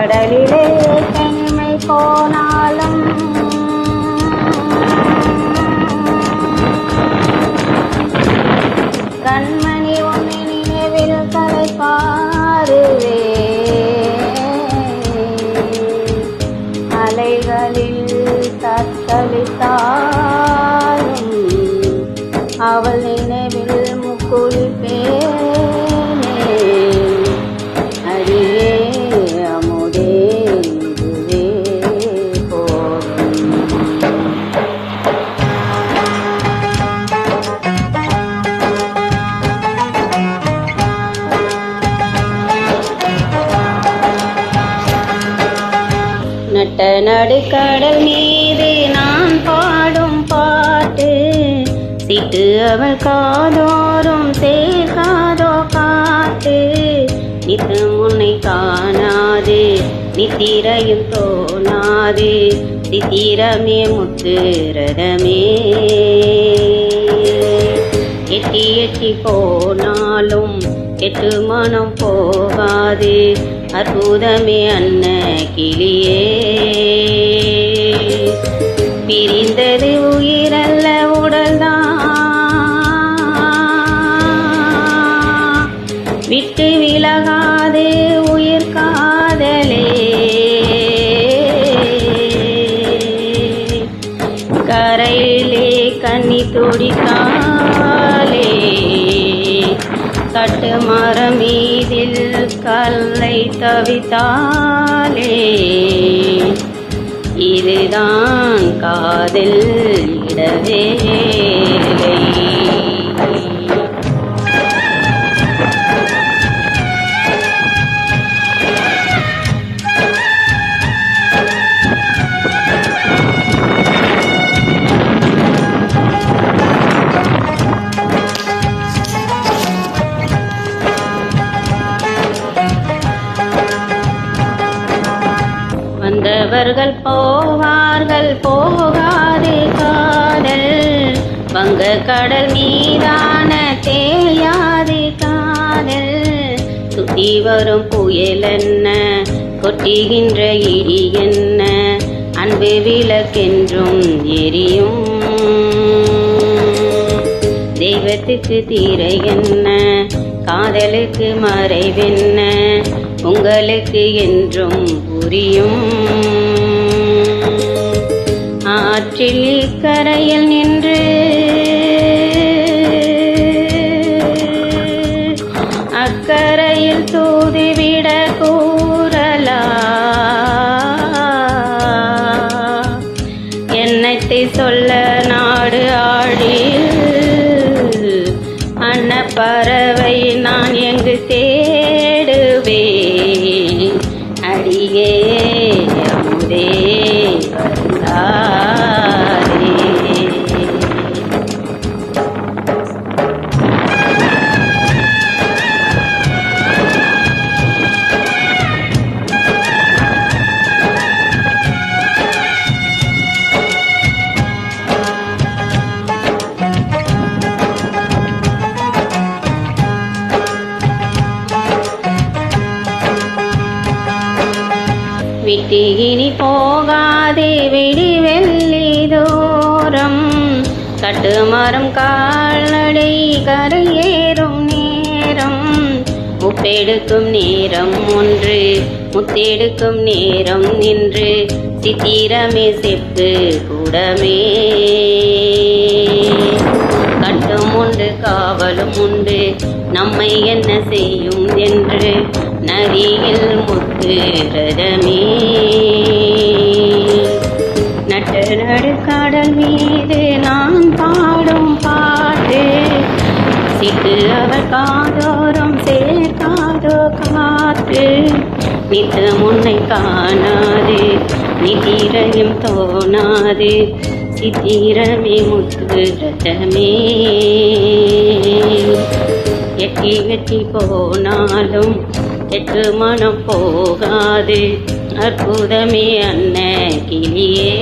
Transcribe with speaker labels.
Speaker 1: கடலிலே தனிமை போனாலும் கண்மணி உன்னை நினைவில் தலை பாருவே அலைகளில் தத்தளித்தாலும் அவள் நினைவில் முக்குளிப்பே நடுக்கடல் மீது நான் பாடும் பாட்டு. சிட்டு அவள் காதோறும் சேர்க்காதோ காட்டு. நித்தம் உன்னை காணாது நித்திரையும் தோணாது. சித்திரமே முத்து ரதமே. எட்டி எட்டி போனாலும் எட்டு மனம் போகாது. அற்புதமே அன்ன கிளியே. பிரிந்தது உயிரல்ல உடல்தான். விட்டு விலகாது உயிர் காதலே. கரையிலே கண்ணி துடித்தான். கல்லை தவித்தாலே இதுதான் காதில் இடவேலை. வந்தவர்கள் போவார்கள் போகாது காதல். வங்க கடல் மீதான தேயாது காதல். சுத்தி வரும் புயல் என்ன கொட்டுகின்ற இடி என்ன அன்பு விளக்கென்றும் எரியும். தெய்வத்துக்கு தீரை என்ன காதலுக்கு மறைவென்ன உங்களுக்கு என்றும் புரியும். ஆற்றில் கரையில் நின்று அக்கரையில் தூதிவிட கூறலா. என்னத்தை சொல்ல நாடு ஆடி அன்ன பறவை நான் எங்கு தே தீனி போகாதே விடி வெள்ளி தூரம். கட்டுமரம் கால்நடை கரையேறும் நேரம். உப்பெடுக்கும் நேரம் ஒன்று முத்தெடுக்கும் நேரம் நின்று சித்திரமே செப்பு கூடமே. கட்டும் உண்டு காவலும் உண்டு நம்மை என்ன செய்யும் என்று நதியில் முத்து ரதமே அவர் காதோறும் சேர்க்காதோ காத்து. நித்த முன்னை காணாது நிதிரையும் தோணாது. சித்திரமே முத்து ரதமே எட்டி வெட்டி போனாலும் எட்டு மனம் போகாது. அற்புதமே அன்ன கிளியே.